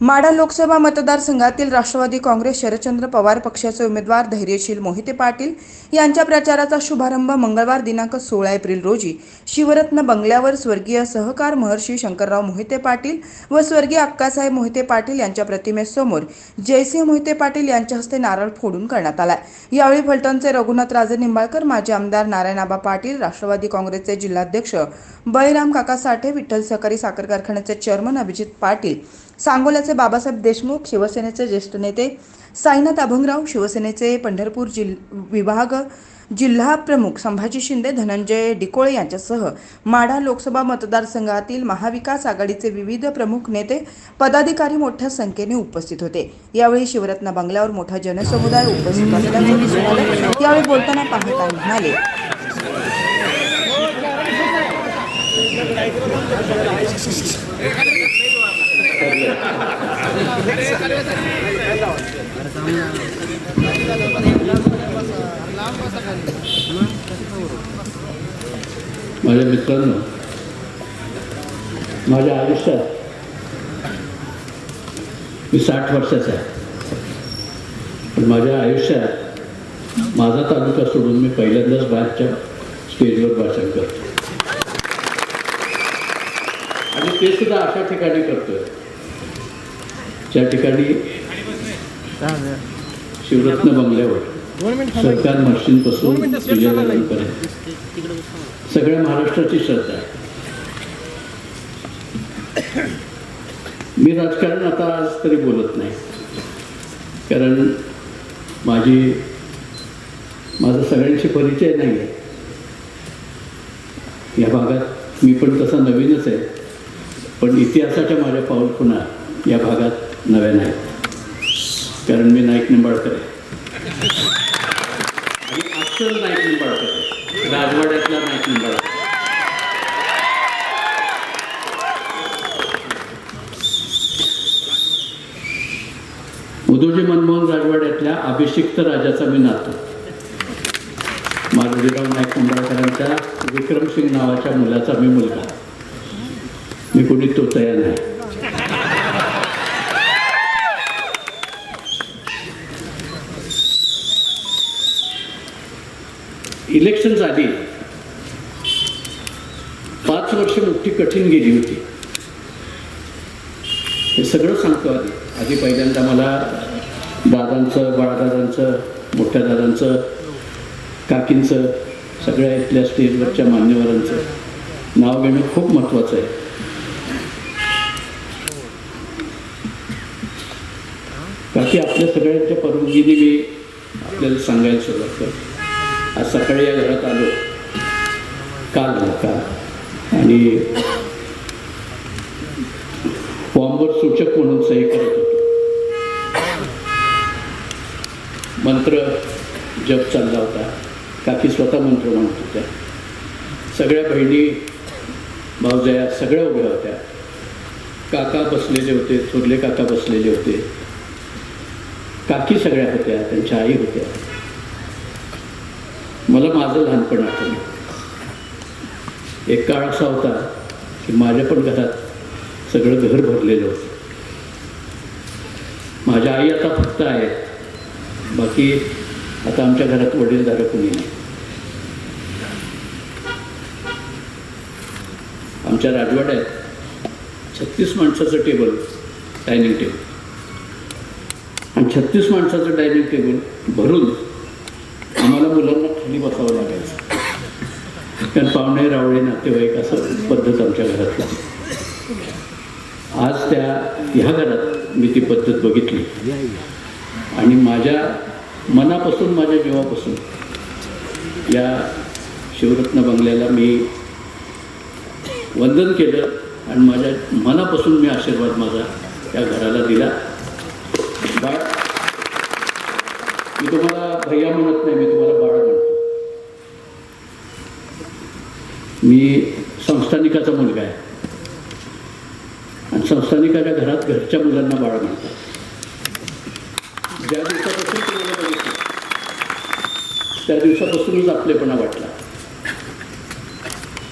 माढा लोकसभा मतदारसंघातील राष्ट्रवादी काँग्रेस शरदचंद्र पवार पक्षाचे उमेदवार धैर्यशील मोहिते पाटील यांच्या प्रचाराचा शुभारंभ मंगळवार दिनांक सोळा एप्रिल रोजी शिवरत्न बंगल्यावर स्वर्गीय सहकार महर्षी शंकरराव मोहिते पाटील व स्वर्गीय अक्कासाहेब मोहिते पाटील यांच्या प्रतिमेसमोर जयसिंह मोहिते पाटील यांच्या हस्ते नारळ फोडून करण्यात आला यावेळी फलटणचे रघुनाथ राजे निंबाळकर माजी आमदार नारायणाबा पाटील राष्ट्रवादी काँग्रेसचे जिल्हाध्यक्ष बळीराम काका साठे विठ्ठल सहकारी साखर कारखान्याचे चेअरमन अभिजित पाटील सांगोल्याचे बाबासाहेब देशमुख शिवसेनेचे ज्येष्ठ नेते साईनाथ अभंगराव शिवसेनेचे पंढरपूर जिल विभाग जिल्हा प्रमुख संभाजी शिंदे धनंजय डिकोळे यांच्यासह माढा लोकसभा मतदारसंघातील महाविकास आघाडीचे विविध प्रमुख नेते पदाधिकारी मोठ्या संख्येने उपस्थित होते. यावेळी शिवरत्न बंगल्यावर मोठा जनसमुदाय उपस्थित असल्याचं दिसून यावेळी बोलताना पाहता म्हणाले माझ्या मित्रांनो माझ्या आयुष्यात मी साठ वर्षाचा आहे. पण माझ्या आयुष्यात माझा तालुका सोडून मी पहिल्यांदाच बाहेरच्या स्टेजवर भाषण करतो. आणि ते सुद्धा अशा ठिकाणी करतोय. ज्या ठिकाणी शिवरत्न बंगल्यावर सरकार मशीनपासून सगळ्या महाराष्ट्राची श्रद्धा आहे. मी राजकारण आता आज तरी बोलत नाही. कारण माझी माझा सगळ्यांशी परिचय नाही आहे या भागात मी पण तसा नवीनच आहे. पण इतिहासाच्या माझ्या पाऊल पुन्हा या भागात नव्या नाहीत. कारण मी नाईक निंबाळकर आहे. आणि अस्सल नाईक निंबाळकर आहे. राजवाड्यातला नाईक निंबाळकर. उदोजी मनमोहन राजवाड्यातल्या अभिषिक्त राजाचा मी नातो. माधुरीराव नाईक निंबाळकरांच्या विक्रमसिंग नावाच्या मुलाचा मी मुलगा. मी कोणी तो तयार नाही इलेक्शन झाली पाच वर्ष मोठी कठीण गेली होती. हे सगळं सांगतो आधी. आधी पहिल्यांदा मला दादांचं बाळदादांचं मोठ्या दादांचं काकींचं सगळ्या इथल्या स्टेजवरच्या मान्यवरांचं नाव घेणं खूप महत्त्वाचं आहे. बाकी आपल्या सगळ्यांच्या परवानगीने मी आपल्याला सांगायला सुरुवात करतो. आज सकाळी या घरात आलो. काल आलो काल आणि फॉर्मवर सूचक म्हणून सही करत होतो. मंत्र जप चालला होता. काकी स्वतः मंत्र म्हणत होत्या. सगळ्या बहिणी भाऊजया सगळ्या उभ्या होत्या. काका बसलेले होते थोरले काका बसलेले होते. काकी सगळ्या होत्या त्यांच्या आई होत्या. मला माझं लहानपण आठवलं. एक काळ असा होता की माझ्या पण घरात सगळं घर भरलेलं होतं. माझ्या आई आता फक्त आहेत. बाकी आता आमच्या घरात वडीलधारं कोणी नाही. आमच्या राजवाड्यात छत्तीस माणसाचं टेबल डायनिंग टेबल छत्तीस माणसाचं डायनिंग टेबल भरून आम्हाला मुलांना खाली बसावं लागायचं. कारण पाहुणे रावळे नातेवाईक असं पद्धत आमच्या घरातला आज त्या ह्या घरात मी ती पद्धत बघितली. आणि माझ्या मनापासून माझ्या जीवापासून या शिवरत्न बंगल्याला मी वंदन केलं आणि माझ्या मनापासून मी आशीर्वाद माझा त्या घराला दिला. मी तुम्हाला भैया म्हणत नाही मी तुम्हाला बाळ म्हणतो. मी संस्थानिकाचा मुलगा आहे. आणि संस्थानिकाच्या घरात घरच्या मुलांना बाळ म्हणतात. ज्या दिवसापासून तुम्हाला बघितलं त्या दिवसापासूनच आपलेपणा वाटला.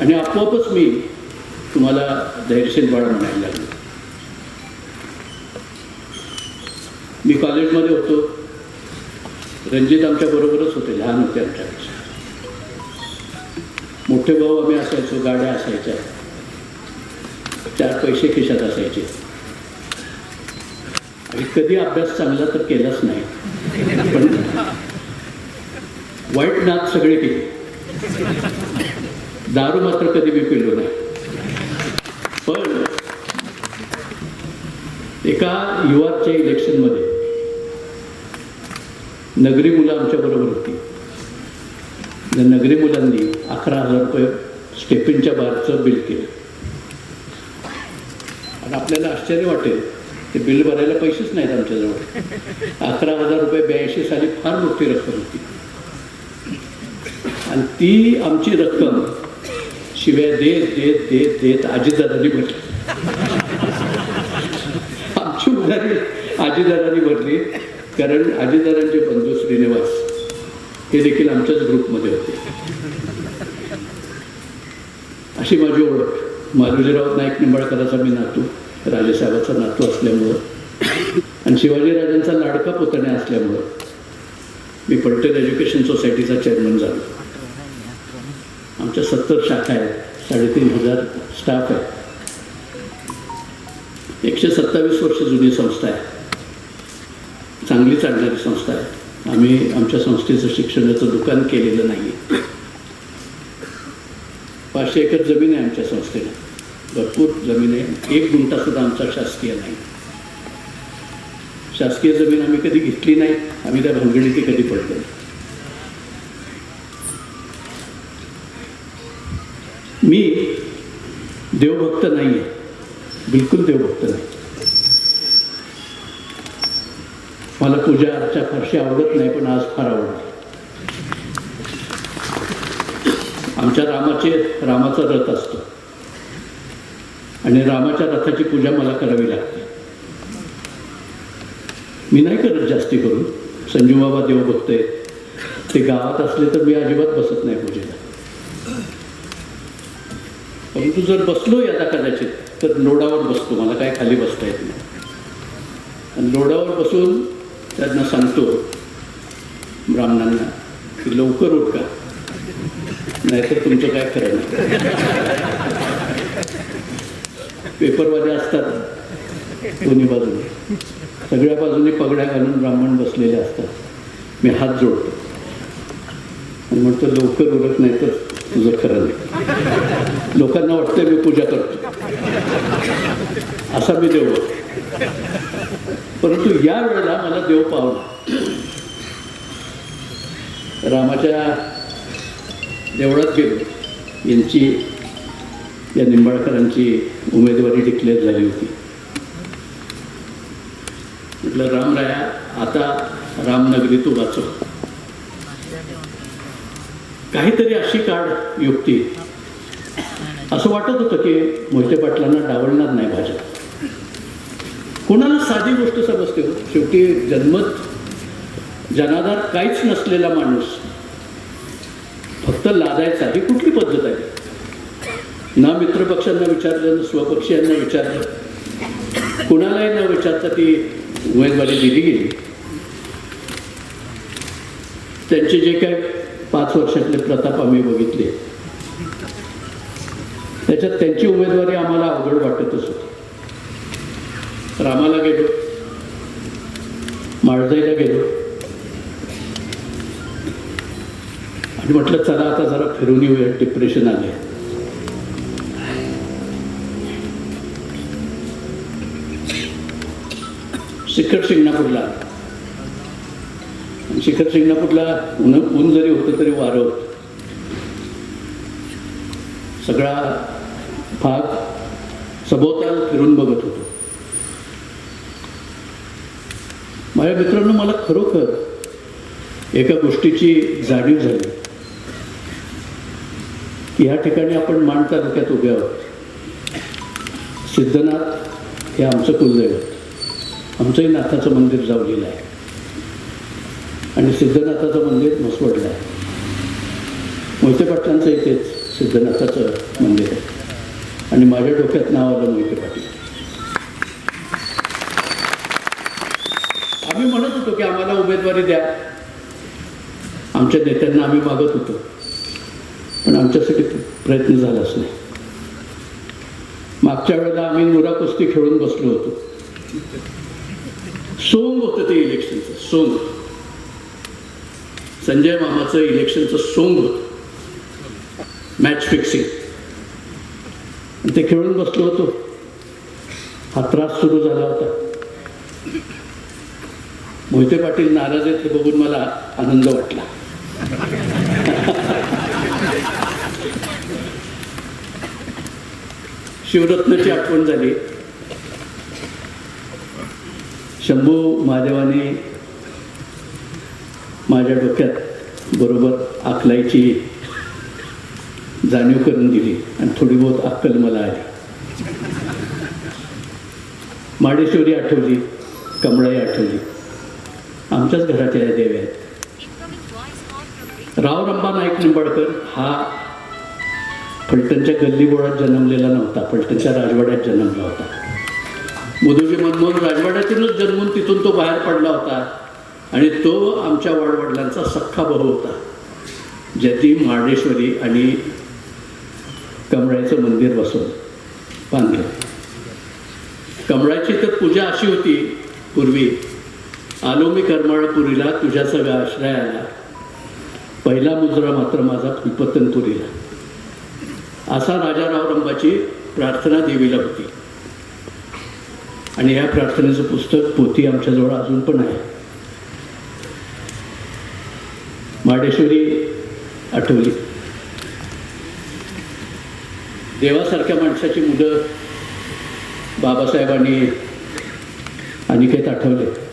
आणि आपोआपच मी तुम्हाला धैर्यशील बाळ म्हणायला लागलो. मी कॉलेजमध्ये होतो. रणजित आमच्या बरोबरच होते लहान होते आमच्यापेक्षा. मोठे भाऊ आम्ही असायचो गाड्या असायच्या. चार पैसे खिशात असायचे. आणि कधी अभ्यास चांगला तर केलाच नाही. पण वाईट नाद सगळे केले. दारू मात्र कधी मी पिलो नाही. पण एका युवाच्या इलेक्शनमध्ये नगरी मुलं आमच्या बरोबर होती. नगरी मुलांनी अकरा हजार रुपये स्टेपिनच्या बारचं बिल केलं. आणि आपल्याला आश्चर्य वाटेल ते बिल भरायला पैसेच नाहीत आमच्याजवळ. अकरा हजार रुपये ब्याऐंशी साली फार मोठी रक्कम होती. आणि ती आमची रक्कम शिव्या देत देत देत देत आजीदादांनी भरली. आमची उधारी आजीदादांनी भरली. कारण आजीदादांचे बंधू श्रीनिवास हे देखील आमच्याच ग्रुपमध्ये होते. अशी माझी ओळख. मारुजीराव नाईक निंबाळकराचा मी नातू राजेसाहेबाचा नातू असल्यामुळं आणि शिवाजीराजांचा लाडका पुतण्या असल्यामुळं मी पटेल एज्युकेशन सोसायटीचा चेअरमन झालो. आमच्या सत्तर शाखा आहेत साडेतीन हजार स्टाफ आहे एकशे सत्तावीस वर्ष जुनी संस्था आहे. चांगली चालणारी संस्था आहे. आम्ही आमच्या संस्थेचं शिक्षणाचं दुकान केलेलं नाही पाचशे एकर जमीन आहे आमच्या संस्थेला. भरपूर जमीन आहे. एक गुंठासुद्धा आमचा शासकीय नाही. शासकीय जमीन आम्ही कधी घेतली नाही. आम्ही त्या भानगडीत कधी पडलो मी देवभक्त नाही आहे बिलकुल देवभक्त नाही. मला पूजा अर्चा फारशी आवडत नाही पण आज फार आवडते आमच्या रामाचे रामाचा रथ असतो. आणि रामाच्या रथाची पूजा मला करावी लागते. मी नाही करत जास्ती करून. संजू बाबा देवभक्त आहेत ते गावात असले तर मी अजिबात बसत नाही पूजेला. परंतु जर बसलो आता कदाचित तर लोडावर बसतो. मला काय खाली बसता येत नाही. आणि लोडावर बसून त्यांना सांगतो ब्राह्मणांना की लवकर उठका नाहीतर तुमचं काय खरं नाही. पेपरवाले असतात दोन्ही बाजूने. सगळ्या बाजूने पगड्या घालून ब्राह्मण बसलेले असतात. मी हात जोडतो. आणि म्हणतो लवकर उरत नाही तर तुझं खरं नाही. लोकांना वाटतं मी पूजा करतो. असा मी देव परंतु या वेळेला मला देव पावला रामाच्या देवळात गेलो. यांची या निंबाळकरांची उमेदवारी डिक्लेअर झाली होती. म्हटलं रामराया आता रामनगरी तू वाचव काहीतरी अशी काढ युक्ती. असं वाटत होतं की मोहिते पाटलांना डावलणार नाही भाजप. कोणाला साधी गोष्ट समजते हो? शेवटी जन्मत जनाधार काहीच नसलेला माणूस फक्त लादायचा ही कुठली पद्धत आहे? ना मित्रपक्षांना विचारलं ना स्वपक्षीयांना विचारलं. कुणालाही न विचारता ती उमेदवारी दिली गेली. त्यांचे जे काय पाच वर्षातले प्रताप आम्ही बघितले. त्याच्यात त्यांची उमेदवारी आम्हाला अवघड वाटतच होती. रामाला गेलो. माळजाईला गेलो. आणि म्हटलं चला आता जरा फिरून येऊया. डिप्रेशन आले शिखर शिंगणापूरला. शिखर शिंगणापूरला ऊन ऊन जरी होतं तरी वारं होतं. सगळा भाग सभोवताल फिरून बघत होतो. माझ्या मित्रांनो मला खरोखर एका गोष्टीची जाणीव झाली. की ह्या ठिकाणी आपण मान तालुक्यात उभे आहोत. सिद्धनाथ हे आमचं कुलदैवत आमचंही नाथाचं मंदिर जावलेलं आहे. आणि सिद्धनाथाचं मंदिर मसवडलं आहे. मोहिते पाटलांचं इथेच सिद्धनाथाचं मंदिर आहे. आणि माझ्या डोक्यात नाव आलं मोहिते पाटील आम्ही म्हणत होतो की आम्हाला उमेदवारी द्या. आमच्या नेत्यांना आम्ही मागत होतो. पण आमच्यासाठी प्रयत्न झालाच नाही. मागच्या वेळेला आम्ही नुरा कुस्ती खेळून बसलो होतो. सोंग होतं ते इलेक्शनचं सोंग. संजय मामाचं इलेक्शनचं सोंग होतं. मॅच फिक्सिंग ते खेळून बसलो होतो. हा त्रास सुरू झाला होता. मोहिते पाटील नाराज आहेत हे बघून मला आनंद वाटला. शिवरत्नाची आठवण झाली. शंभू महादेवाने माझ्या डोक्यात बरोबर आकलायची जाणीव करून दिली आणि थोडी बहुत अक्कल मला आली. माडेश्वरी आठवली कमळाई आठवली. आमच्याच घरातल्या देव आहेत. राव रंबा नाईक निंबाडकर हा फलटणच्या गल्लीबोळात जन्मलेला नव्हता फलटणच्या राजवाड्यात जन्मला होता. मुदुजी मनमोहन राजवाड्यातूनच जन्मून तिथून तो बाहेर पडला होता आणि तो आमच्या वडवडिलांचा सख्खा भाऊ होता ज्याची महाडेश्वरी आणि कमळाचं मंदिर बसवलं बांधलं. कमळाची तर पूजा अशी होती पूर्वी आलो मी करमाळपुरीला तुझ्या सगळ्या आश्रयाला. पहिला मुजरा मात्र माझा फुलपतनपुरीला असा राजाराव रंबाची प्रार्थना देवीला होती. आणि या प्रार्थनेचं पुस्तक पोथी आमच्याजवळ अजून पण आहे. माडेश्वरी आठवली. देवासारख्या माणसाची मुलं बाबासाहेबांनी अनिकेत आठवले.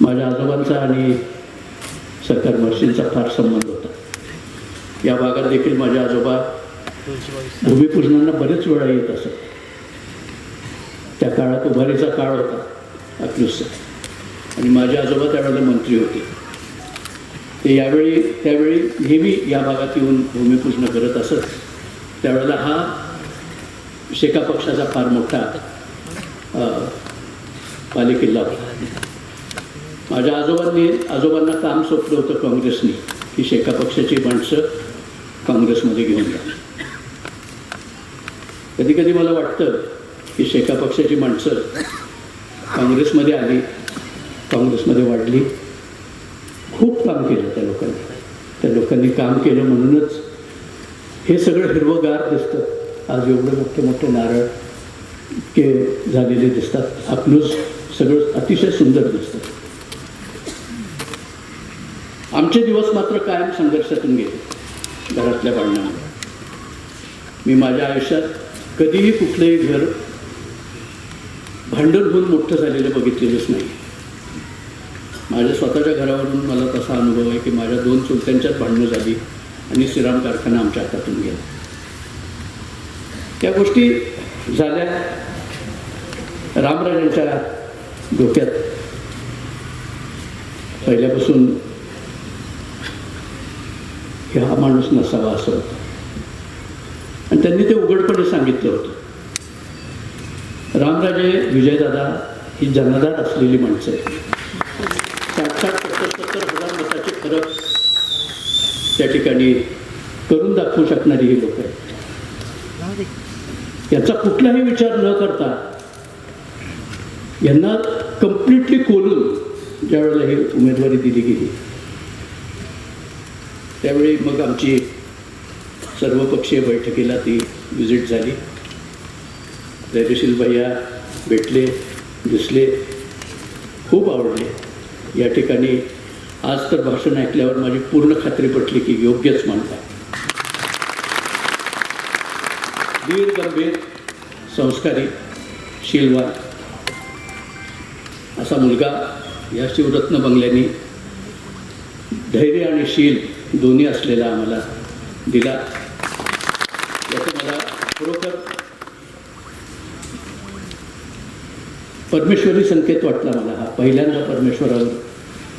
माझ्या आजोबांचा आणि सरकार महर्षींचा फार संबंध होता. या भागात देखील माझे आजोबा भूमिपूजनांना बरेच वेळा येत असत. त्या काळात उभारीचा काळ होता अकलूसचा आणि माझे आजोबा त्यावेळेला मंत्री होते. ते यावेळी त्यावेळी नेहमी या भागात येऊन भूमिपूजन करत असत. त्यावेळेला हा शेका पक्षाचा फार मोठा अ, होता. माझ्या आजोबांनी आजोबांना काम सोपलं होतं काँग्रेसने की शेका पक्षाची माणसं काँग्रेसमध्ये घेऊन जा. कधी कधी मला वाटतं की शेका पक्षाची माणसं काँग्रेसमध्ये आली काँग्रेसमध्ये वाढली. खूप काम केलं त्या लोकांनी. त्या लोकांनी काम केलं म्हणूनच हे सगळं हिरवंगार दिसतं. आज एवढे मोठे मोठे नारळ इतके झालेले दिसतात. आपलंच सगळं अतिशय सुंदर दिसतं. आमचे दिवस मात्र कायम संघर्षातून गेले. घरातल्या भांडणामुळे मी माझ्या आयुष्यात कधीही कुठलंही घर भांडण होऊन मोठं झालेलं बघितलेलंच नाही. माझ्या स्वतःच्या घरावरून मला तसा अनुभव आहे की माझ्या दोन चुलत्यांच्यात भांडणं झाली आणि श्रीराम कारखाना आमच्या हातातून गेला. त्या गोष्टी झाल्या. रामराजांच्या डोक्यात पहिल्यापासून की हा माणूस नसावा असं होतं. आणि त्यांनी ते उघडपणे सांगितलं होतं. रामराजे विजयदादा ही जनाधार असलेली माणसं आहेत. साठ साठ सत्तर सत्तर हजार मताचे फरक त्या ठिकाणी करून दाखवू शकणारी ही लोक आहेत. याचा कुठलाही विचार न करता यांना कम्प्लिटली कोलून ज्यावेळेला ही उमेदवारी दिली गेली. त्यावेळी मग आमची सर्वपक्षीय बैठकीला ती विजिट झाली. धैर्यशील भैया भेटले दिसले खूप आवडले. या ठिकाणी आज तर भाषण ऐकल्यावर माझी पूर्ण खात्री पटली की योग्यच म्हणतात धीर गंभीर संस्कारी शीलवान. असा मुलगा या शिवरत्न बंगल्यानी धैर्य आणि शील दोन्ही असलेला आम्हाला दिला. याचं मला खरोखर परमेश्वरी संकेत वाटला मला. हा पहिल्यांदा परमेश्वरावर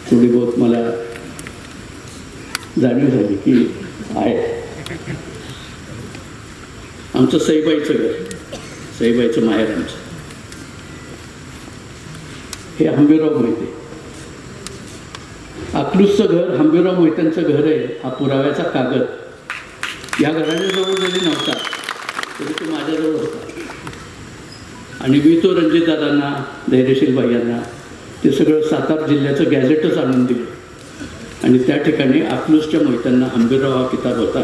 थोडी बहुत मला जाणीव झाली की आहे. आमचं सईबाईचं घर सईबाईचं माहेर आमचं. हे आंबेराव माहिती अकलूजचं घर हंबीराव मोहित्यांचं घर आहे हा पुराव्याचा कागद. या घराण्याजवळ जरी नव्हता तरी तो माझ्याजवळ होता. आणि मी तो रणजितदादांना धैर्यशील बाईंना ते सगळं सातारा जिल्ह्याचं गॅझेटच आणून दिलं. आणि त्या ठिकाणी अकलूजच्या मोहित्यांना हंबीराव हा किताब होता.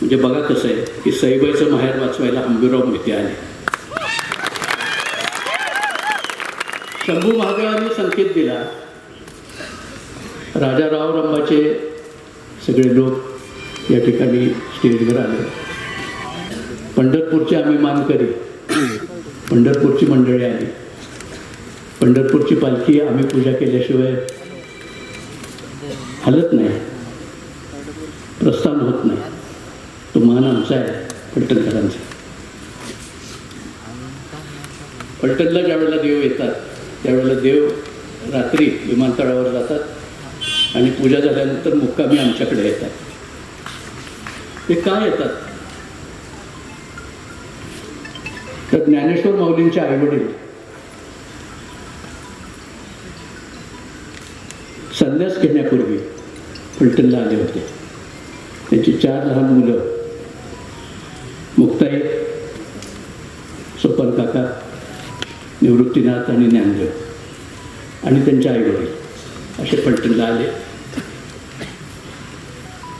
म्हणजे बघा कसं आहे की सईबाईचं माहेर वाचवायला हंबीराव मोहिते आले. शंभू महादेवाने संकेत दिला राजा रामबाचे सगळे लोक या ठिकाणी स्टेजवर आले. पंढरपूरचे आम्ही मानकरी पंढरपूरची मंडळी आली. पंढरपूरची पालखी आम्ही पूजा केल्याशिवाय हलत नाही. प्रस्थान होत नाही. तो मान आमचा आहे पलटणकरांचा. पलटणला ज्यावेळेला देव येतात त्यावेळेला देव रात्री विमानतळावर जातात. आणि पूजा झाल्यानंतर मुक्कामी आमच्याकडे येतात. ते का येतात? तर ज्ञानेश्वर माऊलींचे आईवडील संन्यास घेण्यापूर्वी फलटणला आले होते. त्यांची चार लहान मुलं मुक्ताई सोपन काका निवृत्तीनाथ आणि ज्ञानदेव आणि त्यांचे आईवडील. असे फलटणला आले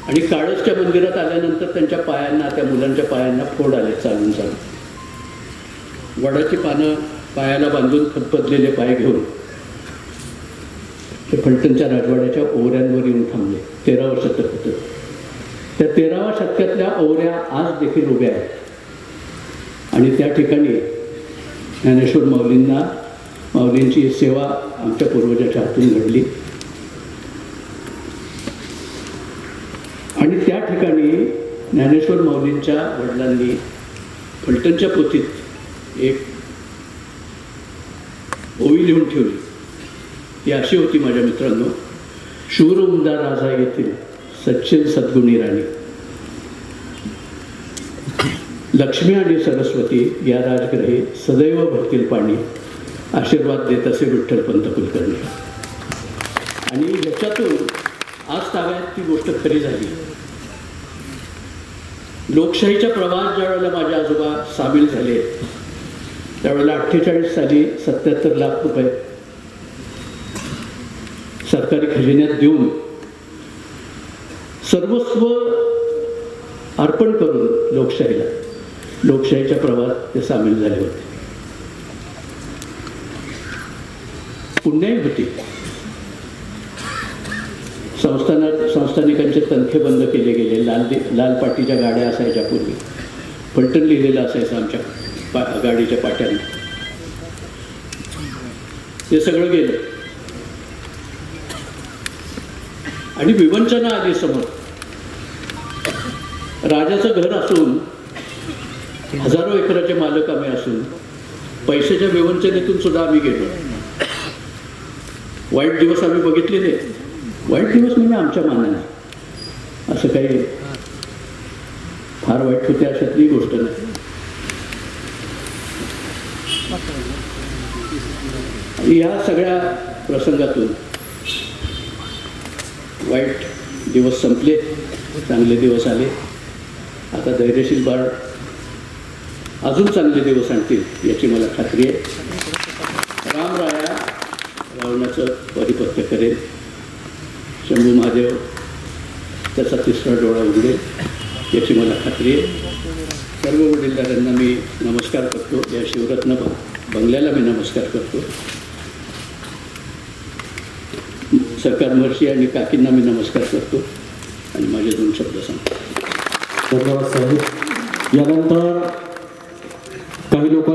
आणि काळसच्या मंदिरात आल्यानंतर त्यांच्या पायांना त्या मुलांच्या पायांना फोड आले चालून चालून. वडाची पानं पायाला बांधून खतपतलेले पाय घेऊन ते फलटणच्या राजवाड्याच्या ओऱ्यांवर येऊन थांबले. तेरावं शतक होतं. त्या तेराव्या शतकातल्या ओऱ्या आज देखील उभ्या आहेत. आणि त्या ठिकाणी ज्ञानेश्वर माऊलींना माऊलींची सेवा आमच्या पूर्वजाच्या हातून घडली. आणि त्या ठिकाणी ज्ञानेश्वर माऊलींच्या वडिलांनी फलटणच्या पोथीत एक ओवी लिहून ठेवली. ती अशी होती माझ्या मित्रांनो शूर उमदा राजा येथील सच्चिन सद्गुणी राणी. लक्ष्मी आणि सरस्वती या राजग्रही सदैव भक्तील पाणी आशीर्वाद देत असे विठ्ठल पंत कुलकर्णी. आणि ह्याच्यातून आज ताब्यात ती गोष्ट खरी झाली. लोकशाहीच्या प्रवाहात ज्या वेळेला माझे आजोबा सामील झाले त्यावेळेला अठ्ठेचाळीस साली सत्याहत्तर लाख रुपये सरकारी खजिन्यात देऊन सर्वस्व अर्पण करून लोकशाहीला लोकशाहीच्या प्रवाहात ते सामील झाले होते. पुण्याही होती. संस्थानात संस्थानिकांचे तनखे बंद केले गेले. लाल लाल पाटीच्या गाड्या असायच्या पूर्वी. पलटण लिहिलेलं असायचं आमच्या पा गाडीच्या पाट्याने. ते सगळं गेलं. आणि विवंचना आली समोर. राजाचं घर असून हजारो एकराचे मालक आम्ही असून पैशाच्या विवंचनेतून सुद्धा आम्ही गेलो. वाईट दिवस आम्ही बघितलेले. वाईट दिवस म्हणजे आमच्या मानाने असं काही फार वाईट होते अशातली गोष्ट नाही. या सगळ्या प्रसंगातून वाईट दिवस संपले चांगले दिवस आले. आता धैर्यशील बाळ अजून चांगले दिवस आणतील याची मला खात्री आहे. परिपक्व करेल. शंभू महादेव त्याचा तिसरा डोळा उघडेल याची मला खात्री आहे. सर्व वडीलधाऱ्यांना मी नमस्कार करतो. या शिवरत्न बंगल्याला मी नमस्कार करतो. सरकार महर्षी आणि काकींना मी नमस्कार करतो. आणि माझे दोन शब्द सांगतो. धन्यवाद साहेब. यानंतर काही लोक